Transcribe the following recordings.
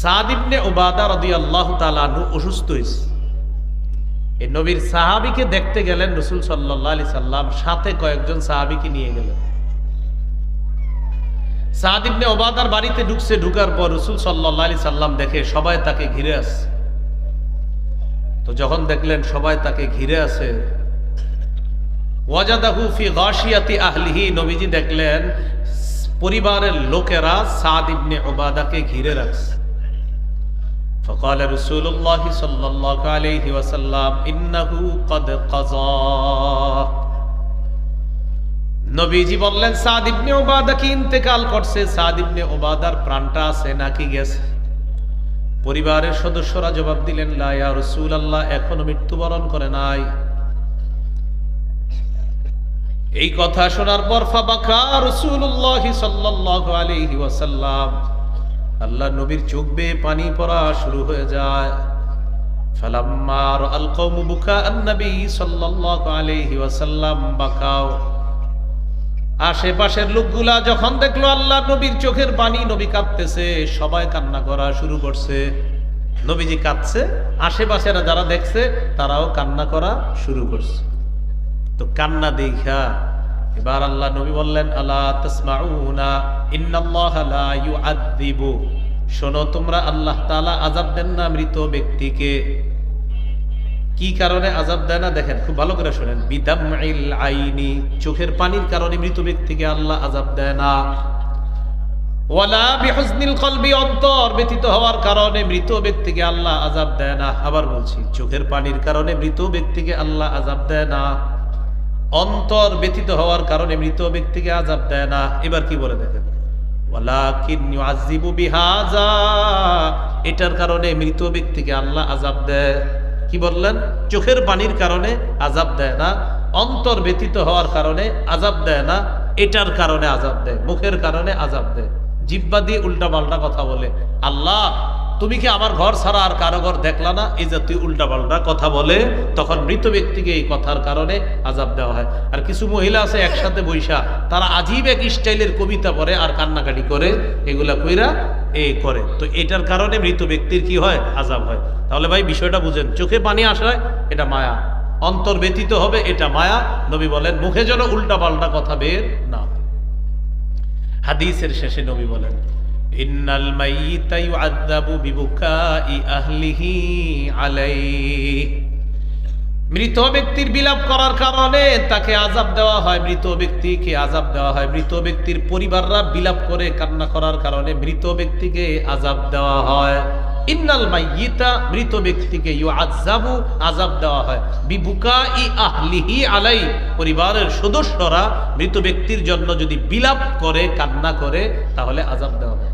সাদ ইবনে ওবাদা রদি আল্লাহ তালু অসুস্থ হয়েছে। এই নবীর সাহাবিকে দেখতে গেলেন রসুল সাল্লাহ আলি সাল্লাম, সাথে কয়েকজন সাহাবিকে নিয়ে গেলেন। সাদ ইবনে ওবাদার বাড়িতে ঢুকছে, ঢুকার পর রসুল সাল্লাহ আলি সাল্লাম দেখে সবাই তাকে ঘিরে আসে তো যখন দেখলেন সবাই তাকে ঘিরে আছে, ওয়াজাদাহু ফি গাশিয়াতি আহলিহি, নবীজি দেখলেন, পরিবারের লোকেরা সাদ ইবনে ওবাদাকে ঘিরে রাখছে। فقال رسول الله صلى الله عليه وسلم إنه قد قضى নবীজি বললেন সাদ ইবনে ওবাদা কি ইন্তেকাল করছে সাদ ইবনে ওবাদার প্রাণটা আছে নাকি গেছে পরিবারের সদস্যরা জবাব দিলেন লা ইয়া রাসূলুল্লাহ এখনো মৃত্যুবরণ করে নাই এই কথা শোনার পর ফাবাকা রাসূলুল্লাহ সাল্লাল্লাহু আলাইহি ওয়াসাল্লাম আল্লাহ নবীর চোখ বেয়ে পানি পড়া শুরু হয়ে যায়। ফালাম্মা রাআল কওমু বুকা আন-নবী সাল্লাল্লাহু বাকাও। আশেপাশের লোকগুলা যখন দেখল আল্লাহ নবীর চোখের পানি নবী কাঁদতেছে সবাই কান্না করা শুরু করছে। নবীজি কাঁদছে, আশেপাশেরা যারা দেখছে, তারাও কান্না করা শুরু করছে। তো কান্না দেখা এবার আল্লাহ নবী বললেন আল্লাহ তাসমাউনা? ইন্নাল্লাহ লা শোনো, তোমরা আল্লাহ তাআলা আযাব দেন না মৃত ব্যক্তিকে। কি কারণে আজাব দেয় না? দেখেন, খুব ভালো করে শোনেন। বিদামিল আইনি, চোখের পানির কারণে মৃত ব্যক্তিকে আল্লাহ আজাব দেয় না। ওয়ালা বিহুজনিল কলবি, অন্তর ব্যতীত হওয়ার কারণে মৃত ব্যক্তিকে আল্লাহ আজাব দেয় না। আবার বলছি, চোখের পানির কারণে মৃত ব্যক্তিকে আল্লাহ আজাব দেয় না। অন্তর ব্যতীত হওয়ার কারণে মৃত ব্যক্তিকে আজাব দেয় না। এবার কি বলে দেখেন? এটার কারণে মৃত ব্যক্তিকে আল্লাহ আজাব দেয়। কি বললেন? চোখের পানির কারণে আজাব দেয় না। অন্তর ব্যতীত হওয়ার কারণে আজাব দেয় না। এটার কারণে আজাব দেয়। মুখের কারণে আজাব দেয়। জিব্বা দিয়ে উল্টা পাল্টা কথা বলে। আল্লাহ তুমি কি আমার ঘর ছাড়া আর কারও ঘর দেখলা না? এই জাতীয় উল্টা পাল্টা কথা বলে, তখন মৃত ব্যক্তিকে এই কথার কারণে আজাব দেওয়া হয়। আর কিছু মহিলা আছে একসাথে বৈশা, তারা আজীব এক স্টাইলের কবিতা পড়ে আর কান্নাকাটি করে, এগুলা কইরা এ করে। তো এটার কারণে মৃত ব্যক্তির কি হয়? আজাব হয়। তাহলে ভাই, বিষয়টা বুঝেন। চোখে পানি আসায় এটা মায়া। অন্তর ব্যতীত হবে, এটা মায়া। নবী বলেন, মুখে যেন উল্টা পাল্টা কথা বের না হাদিসের শেষে নবী বলেন ইন্নাল মাইয়িতা ইউআযাবু বিবুকাই আহলিহি আলাইহি। মৃত ব্যক্তির বিলাপ করার কারণে তাকে আজাব দেওয়া হয়, মৃত ব্যক্তিকে আজাব দেওয়া হয়। মৃত ব্যক্তির পরিবাররা বিলাপ করে কান্না করার কারণে মৃত ব্যক্তিকে আজাব দেওয়া হয়। ইন্নাল মাইয়িতা মৃত ব্যক্তিকে ইউআযাবু আজাব দেওয়া হয়। বিবুকা ই আহলিহি আলাই, পরিবারের সদস্যরা মৃত ব্যক্তির জন্য যদি বিলাপ করে, কান্না করে, তাহলে আজাব দেওয়া হয়।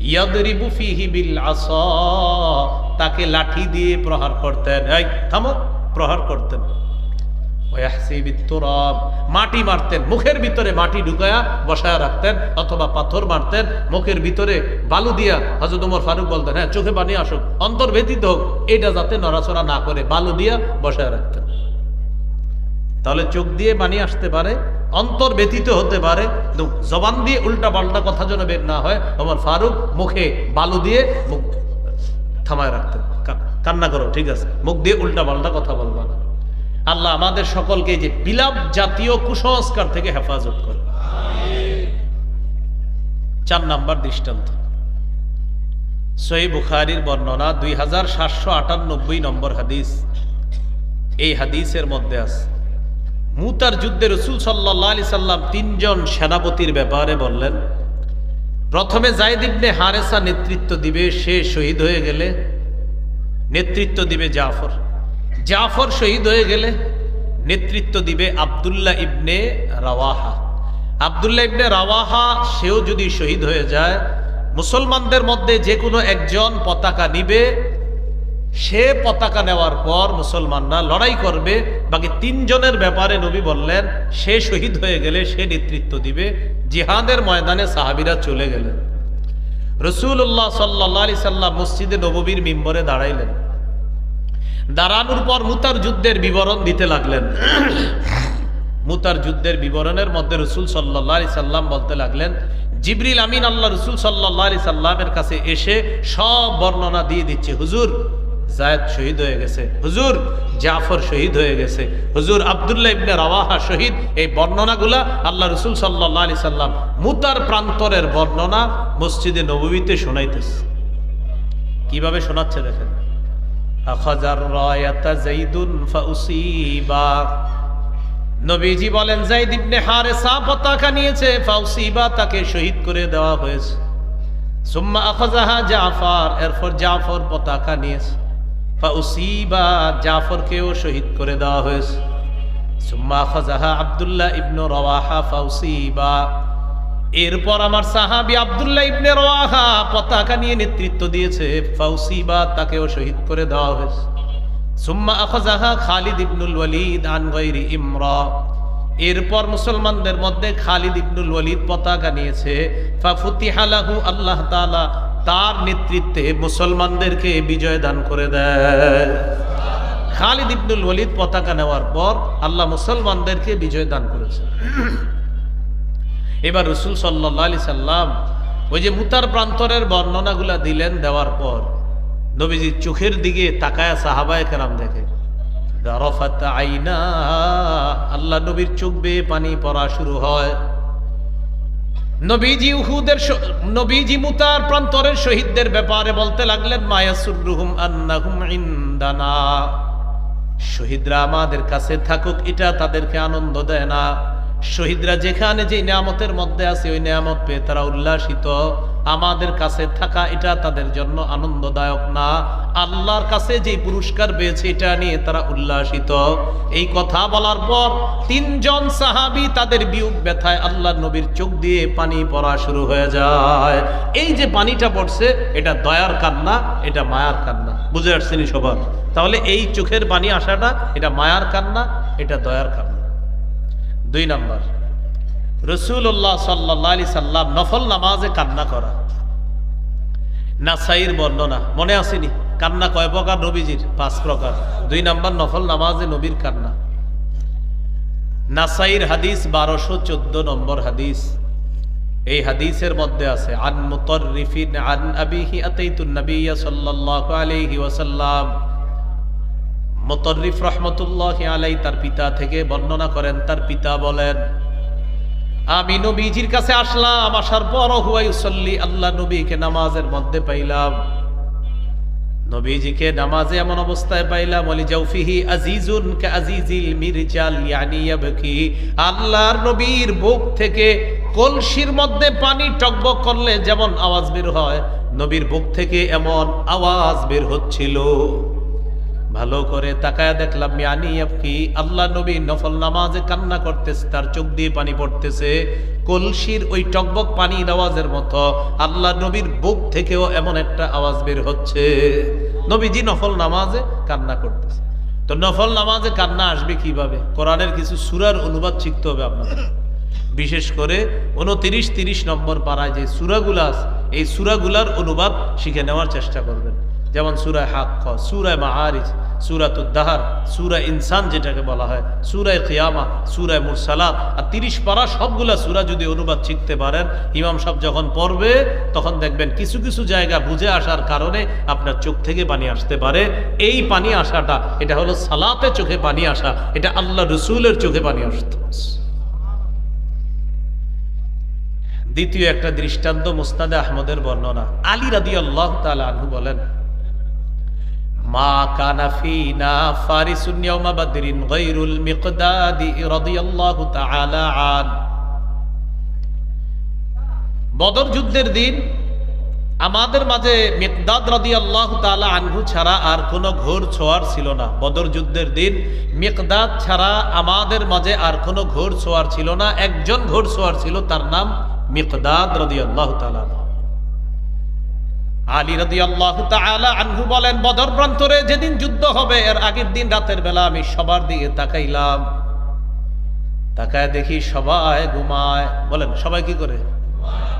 ইয়াদরিবু ফিহি বিল আসা তাকে লাঠি দিয়ে প্রহার করতেন। এই, থামো, প্রহার করতেন। মাটি মারতেন, মুখের ভিতরে মাটি ঢুকায়া বসায় রাখতেন, অথবা পাথর মারতেন, মুখের ভিতরে বালু দিয়া হযরত ওমর ফারুক বলতেন হ্যাঁ চোখে পানি আসুক, অন্তর ব্যতীত হোক, এটা যাতে নড়াচড়া না করে, বালু দিয়া বসায় রাখতেন। তাহলে চোখ দিয়ে পানি আসতে পারে অন্তর ব্যতীত হতে পারে জবান দিয়ে উল্টা পাল্টা কথা যেন বের না হয়, ওমর ফারুক মুখে বালু দিয়ে মুখ থামায় রাখতেন। কা- কান্না করো, ঠিক আছে? মুখ দিয়ে উল্টা পাল্টা কথা বলবা না। আল্লাহ আমাদের সকলকে যে বিলাপ জাতীয় কুসংস্কার থেকে হেফাজত করে চার নাম্বার দৃষ্টান্ত। সই বুখারির বর্ণনা দুই হাজার সাতশো আটানব্বই নম্বর হাদিস। এই হাদিসের মধ্যে আছে। মুতার যুদ্ধে রসুল সাল্লাহ আলি সাল্লাম তিনজন সেনাপতির ব্যাপারে বললেন, প্রথমে জায়দ ইবনে হারেসা নেতৃত্ব দিবে, সে শহীদ হয়ে গেলে। নেতৃত্ব দিবে জাফর। জাফর শহীদ হয়ে গেলে নেতৃত্ব দিবে আবদুল্লাহ ইবনে রাওয়াহা। আবদুল্লাহ ইবনে রাওয়াহা, সেও যদি শহীদ হয়ে যায়, মুসলমানদের মধ্যে যে কোনো একজন পতাকা নিবে সে পতাকা নেওয়ার পর মুসলমানরা লড়াই করবে। বাকি তিনজনের ব্যাপারে নবী বললেন, সে শহীদ হয়ে গেলে সে নেতৃত্ব দিবে। জিহাদের ময়দানে সাহাবিরা চলে গেলেন। রসুল্লাহ সাল্লি সাল্লাম মসজিদে নববীর মিম্বরে দাঁড়াইলেন। দাঁড়ানোর পর মুতার যুদ্ধের বিবরণ দিতে লাগলেন। মুতার যুদ্ধের বিবরণের মধ্যে রসুল সাল্লাহ সাল্লাম বলতে লাগলেন, জিবরিল আমিন আল্লাহ রসুল সাল্লাহ সাল্লামের কাছে এসে সব বর্ণনা দিয়ে দিচ্ছে। হুজুর জায়দ শহীদ হয়ে গেছে। হুজুর জাফর শহীদ হয়ে গেছে। হুজুর আবদুল্লাহ ইবনে রাওয়াহা শহীদ। এই বর্ণনাগুলা আল্লাহ রসুল সাল্লাহ আলি সাল্লাম মুতার প্রান্তরের বর্ণনা মসজিদে নবীতে শোনাইতেছে। কীভাবে শোনাচ্ছে দেখেন? নবীজি বলেন পতাকা নিয়েছে তাকে শহীদ করে দেওয়া হয়েছে। জাফর, এরপর জাফর পতাকা নিয়েছে। ফাউসিবা জাফরকেও শহীদ করে দেওয়া হয়েছে। সুম্মা আখাজাহা আব্দুল্লাহ ইবনু রওয়াহা ফাউসিবা এরপর আমার সাহাবি আব্দুল্লাহ ইবনে রওয়াহা পতাকা নিয়ে নেতৃত্ব দিয়েছে ফাউসিবা তাকেও শহীদ করে দেওয়া হয়েছে। সুম্মা আখাজাহা খালিদ ইবনুল ওয়ালিদ আন গায়রি ইমরা। এরপর মুসলমানদের মধ্যে খালিদ ইবনুল ওয়ালিদ পতাকা নিয়েছে ফাফুতিহা লাহু আল্লাহ তাআলা তার নেতৃত্বে মুসলমানদেরকে বিজয় দান করে দেয়। খালিদ ইবনুল ওয়ালিদ পতাকা নেওয়ার পর আল্লাহ মুসলমানদেরকে বিজয় দান করেছে এবার রসুল সাল্লাহ আলি সাল্লাম ওই যে মুতার প্রান্তরের বর্ণনাগুলা দিলেন দেওয়ার পর নবীজির চোখের দিকে তাকায় সাহাবায় কেরাম দেখে। আল্লাহ নবীর চোখ বেয়ে পানি পড়া শুরু হয়। নবীজি উহুদের নবীজি মুতার প্রান্তরের শহীদদের ব্যাপারে বলতে লাগলেন মায়াসুর মায়াসুরুহুম আন্নাহুম ইন্দানা। শহীদরা আমাদের কাছে থাকুক, এটা তাদেরকে আনন্দ দেয় না। শহীদরা যেখানে যে নিয়ামতের মধ্যে আছে, ওই নিয়ামত পেয়ে তারা উল্লাসিত। আমাদের কাছে থাকা এটা তাদের জন্য আনন্দদায়ক না। আল্লাহর কাছে যে পুরস্কার পেয়েছে এটা নিয়ে তারা উল্লাসিত। এই কথা বলার পর তিনজন সাহাবি তাদের বিয়োগ ব্যথায় আল্লাহ নবীর চোখ দিয়ে পানি পড়া শুরু হয়ে যায়। এই যে পানিটা পড়ছে, এটা দয়ার কান্না, এটা মায়ার কান্না। বুঝে আসছেনি সবার? তাহলে এই চোখের পানি আসাটা এটা মায়ার কান্না, এটা দয়ার কান্না। দুই নম্বর রসুল্লাহ সাল্লাহ আলি সাল্লাম নফল নামাজে কান্না করা। নাসাইর বর্ণনা, মনে আসেনি? কান্না কয় প্রকার? নবীজির পাঁচ প্রকার। দুই নম্বর, নফল নামাজে নবীর কান্না। নাসাইর হাদিস বারোশো চোদ্দ নম্বর হাদিস। এই হাদিসের মধ্যে আছে, আন মুতররিফিন আন রহমতুল্লাহ আলাই তার পিতা থেকে বর্ণনা করেন, তার পিতা বলেন আমি নবীজির কাছে আসলাম, আসার পর হুয়াইসল্লি আল্লাহ নবীকে নামাজের মধ্যে পাইলাম। নবীজিকে নামাজে এমন অবস্থায় পাইলাম অলি জাউফিহি আজিজুন কা আজিজিল মিরজাল, ইয়ানি ইয়াবকি। আল্লাহর নবীর বুক থেকে কলসির মধ্যে পানি টকবক করলে যেমন আওয়াজ বের হয়, নবীর বুক থেকে এমন আওয়াজ বের হচ্ছিল। ভালো করে তাকায় দেখলাম মিয়ানি আপকি আল্লাহ নবী নফল নামাজে কান্না করতেছে, তার চোখ দিয়ে পানি পড়তেছে। কলসির ওই টকবক পানির আওয়াজের মতো আল্লাহ নবীর বুক থেকেও এমন একটা আওয়াজ বের হচ্ছে। নবীজি নফল নামাজে কান্না করতেছে। তো নফল নামাজে কান্না আসবে কীভাবে? কোরআনের কিছু সুরার অনুবাদ শিখতে হবে আপনাদের। বিশেষ করে উনতিরিশ তিরিশ নম্বর পাড়ায় যে সুরাগুলা আছে, এই সুরাগুলার অনুবাদ শিখে নেওয়ার চেষ্টা করবেন। যেমন সুরায় হাক্ক সুরায় মাহারিজ সুরাতুদ্দাহার সুরা ইনসান যেটাকে বলা হয়, সুরায় খিয়ামা সুরায় মুরসালাত। আর তিরিশ পারা সবগুলা সুরা যদি অনুবাদ শিখতে পারেন, ইমাম সাহেব যখন পড়বে, তখন দেখবেন কিছু কিছু জায়গা বুঝে আসার কারণে আপনার চোখ থেকে পানি আসতে পারে। এই পানি আসাটা, এটা হলো সালাতে চোখে পানি আসা, এটা আল্লাহ রসুলের চোখে পানি আসতে। দ্বিতীয় একটা দৃষ্টান্ত মুস্তাদে আহমদের বর্ণনা। আলী রাদি আল্লাহ আনহু বলেন মা কানা ফিনা ফারিসুন ইয়াউমা বাদরিন গায়রুল মিকদাদি রাদিয়াল্লাহু তাআলা আন। বদর যুদ্ধের দিন আমাদের মাঝে মিকদাদ রাদিয়াল্লাহু তাআলা আনহু ছাড়া আর কোনো ঘোর ছোয়ার ছিল না। বদর যুদ্ধের দিন মিকদাদ ছাড়া আমাদের মাঝে আর কোনো ঘোর ছোয়ার ছিল না। একজন ঘোর ছোয়ার ছিল তার নাম মিকদাদ তাআলা আনহু। আলী আনহু বলেন যেদিন যুদ্ধ হবে, এর আগের দিন রাতের বেলা আমি সবার দিকে তাকাইলাম। তাকায় দেখি সবাই ঘুমায়। বলেন, সবাই কি করে?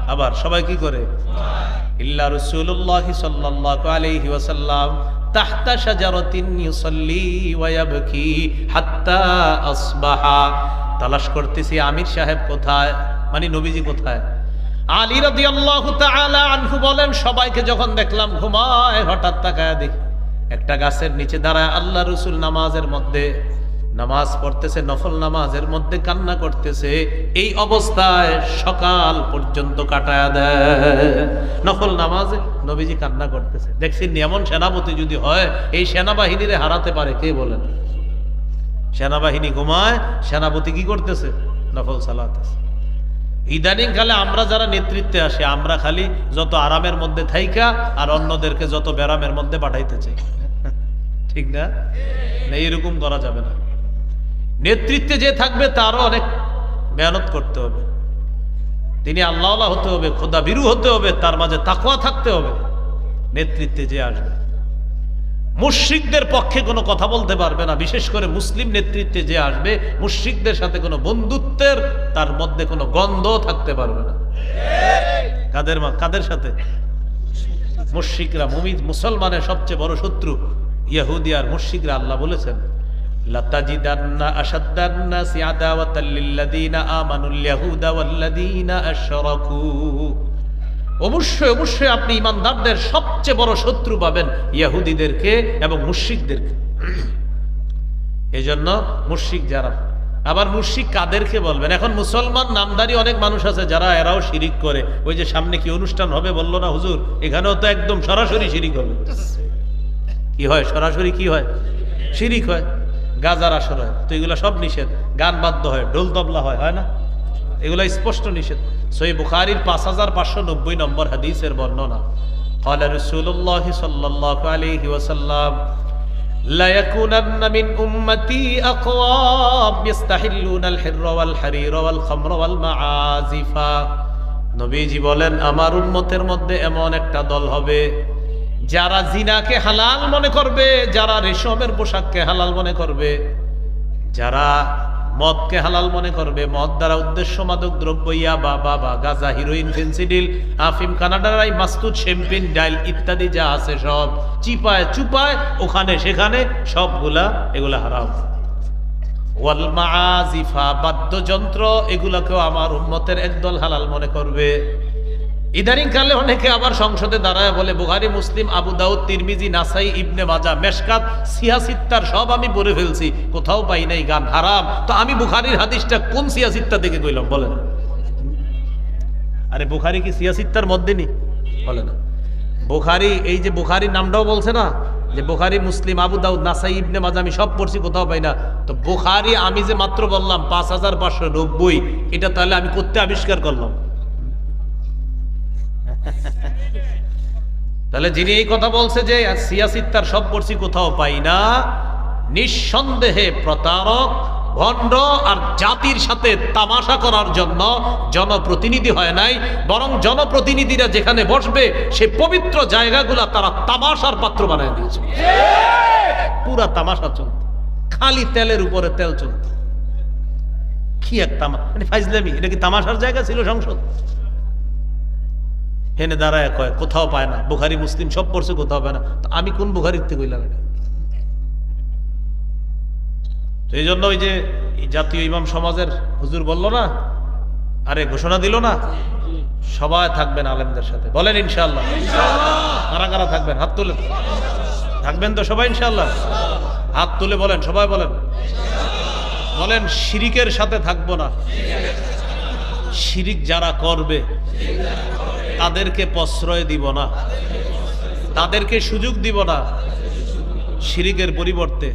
আবার সবাই কি করে? ইল্লা আসবাহা। তালাশ করতেছি, আমির সাহেব কোথায়? মানে নবীজি কোথায়? আলী রাদিয়াল্লাহু তাআলা আনহু বলেন, সবাইকে যখন দেখলাম ঘুমায়, হঠাৎ তাকায় দেখি, একটা গাছের নিচে দাঁড়ায় আল্লাহ রসুল নামাজের মধ্যে, নামাজ পড়তেছে, নফল নামাজের মধ্যে কান্না করতেছে। এই অবস্থায় সকাল পর্যন্ত কাটায় দেয়। নফল নামাজে নবীজি কান্না করতেছে। দেখছি এমন সেনাপতি যদি হয়, এই সেনাবাহিনীরে হারাতে পারে, কে বলেন? সেনাবাহিনী ঘুমায়, সেনাপতি কি করতেছে? নফল সালাতেছে ইদানিং কালে আমরা যারা নেতৃত্বে আসি, আমরা খালি যত আরামের মধ্যে থাইকা আর অন্যদেরকে যত ব্যারামের মধ্যে পাঠাইতে চাই। ঠিক না? এরকম করা যাবে না। নেতৃত্বে যে থাকবে, তারও অনেক মেহনত করতে হবে। তিনি আল্লাহ হতে হবে খোদা বিরু হতে হবে, তার মাঝে তাকওয়া থাকতে হবে। নেতৃত্বে যে আসবে। মুশ্রিকদের পক্ষে কোনো কথা বলতে পারবে না। বিশেষ করে মুসলিম নেতৃত্বে যে আসবে, মুশ্রিকদের সাথে কোনো বন্ধুত্বের তার মধ্যে কোনো গন্ধ থাকতে পারবে না। কাদের মা কাদের সাথে? মুশ্রিকরা মুমিদ মুসলমানের সবচেয়ে বড় শত্রু ইয়াহুদি আর মুশ্রিকরা, আল্লাহ বলেছেন, লাতাজিদান্না আশাদ্দান্নাসি আদাওয়াতাল লিল্লাযীনা আমানুল ইয়াহুদা ওয়াল্লাযীনা আশরাকু। অবশ্যই অবশ্যই আপনি ইমানদারদের সবচেয়ে বড় শত্রু পাবেন ইয়াহুদিদেরকে এবং মুশ্রিকদেরকে। এই জন্য মুশ্রিক যারা, আবার মুশ্রিক কাদেরকে বলবেন? এখন মুসলমান নামদারি অনেক মানুষ আছে যারা এরাও শিরিক করে। ওই যে সামনে কি অনুষ্ঠান হবে বলল না হুজুর? এখানেও তো একদম সরাসরি শিরিক হবে। কি হয়? সরাসরি কি হয়? শিরিক হয়। গাজার আসর হয়। তো এগুলো সব নিষেধ। গান বাদ্য হয়। ঢোল তবলা হয় হয় না? এগুলো স্পষ্ট নিষেধ সই বুখারির পাঁচ হাজার পাঁচশো নব্বই নম্বর হাদিসের বর্ণনা قال رسول الله صلى الله عليه وسلم لا يكونن من أمتي أقوام يستحلون الحر والحرير والخمر والمعازف নবীজি বলেন আমার উম্মতের মধ্যে এমন একটা দল হবে যারা জিনাকে হালাল মনে করবে যারা রেশমের পোশাককে হালাল মনে করবে যারা মদকে হালাল মনে করবে। মদ দ্বারা উদ্দেশ্য মাদক দ্রব্য ইয়া বা বা বা, গাজা, হিরোইন, ফেন্সিডিল, আফিম কানাডারাই মাস্তুদ, শ্যাম্পিন, ডাইল ইত্যাদি যা আছে সব চিপায় চুপায়, ওখানে সেখানে সবগুলা এগুলা হারাম। ওয়াল মাআজিফা বাদ্যযন্ত্র এগুলাকেও আমার উন্মতের একদল হালাল মনে করবে। ইদানিং কালে অনেকে আবার সংসদে দাঁড়ায় বলে বুহারি মুসলিম, আবু দাউদ, তিরমিজি, নাসাই, ইবনে মাজা মেশকাত, সিয়াসিত্তার সব আমি পড়ে ফেলছি, কোথাও পাই নাই, গান হারাম। তো আমি বুখারির হাদিসটা কোন সিয়াসিত্তা থেকে কইলাম, বলেন। আরে বুখারি কি সিয়াসিত্তার মধ্যে নি? বলে না। বুখারি, এই যে বুখারির নামটাও বলছে না, যে বুখারি, মুসলিম, আবু দাউদ, নাসাই, ইবনে মাজা আমি সব পড়ছি, কোথাও পাই না। তো বুখারি, আমি যে মাত্র বললাম, পাঁচ হাজার পাঁচশো নব্বই, এটা তাহলে আমি করতে আবিষ্কার করলাম। তাহলে যিনি এই কথা বলছে যে সিয়াসিত্তার সব পড়ছি কোথাও পাই না, নিঃসন্দেহে প্রতারক, ভণ্ড আর জাতির সাথে তামাশা করার জন্য জনপ্রতিনিধি হয় নাই, বরং জনপ্রতিনিধিরা যেখানে বসবে সে পবিত্র জায়গাগুলা তারা তামাশার পাত্র বানায় দিয়েছে। পুরা তামাশা চলত, খালি তেলের উপরে তেল চলত। কি এক তামা মানে ফাইজলামি, এটা কি তামাশার জায়গা ছিল সংসদ? হেনে দাঁড়ায় কয়, কোথাও পায় না। বুখারি, মুসলিম সব পড়ছে, কোথাও পায় না। তো আমি কোন বুখারির থেকে কইলাম এটা? এই জন্য ওই যে জাতীয় ইমাম সমাজের হুজুর বলল না, আরে ঘোষণা দিল না, সবাই থাকবেন আলেমদের সাথে। বলেন ইনশাল্লাহ কারা কারা থাকবেন? হাত তুলে। থাকবেন তো সবাই ইনশাল্লাহ হাত তুলে বলেন, সবাই বলেন। বলেন, শিরিকের সাথে থাকব না। শিরিক যারা করবে তাদেরকে প্রশ্রয় দিব না। তাদেরকে সুযোগ দিব না। শিরিকের পরিবর্তে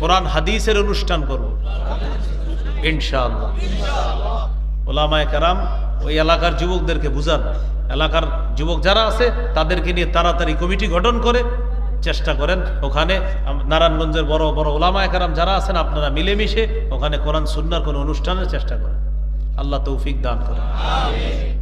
কোরআন হাদিসের অনুষ্ঠান করব। ইনশাআল্লাহ। ওলামায় কারাম, ওই এলাকার যুবকদেরকে বুঝান। এলাকার যুবক যারা আছে, তাদেরকে নিয়ে তাড়াতাড়ি কমিটি গঠন করে চেষ্টা করেন। ওখানে নারায়ণগঞ্জের বড় বড় ওলামায় কারাম যারা আছেন, আপনারা মিলেমিশে ওখানে কোরআন, সুন্নার কোনো অনুষ্ঠানের চেষ্টা করেন। আল্লাহ তৌফিক দান করেন।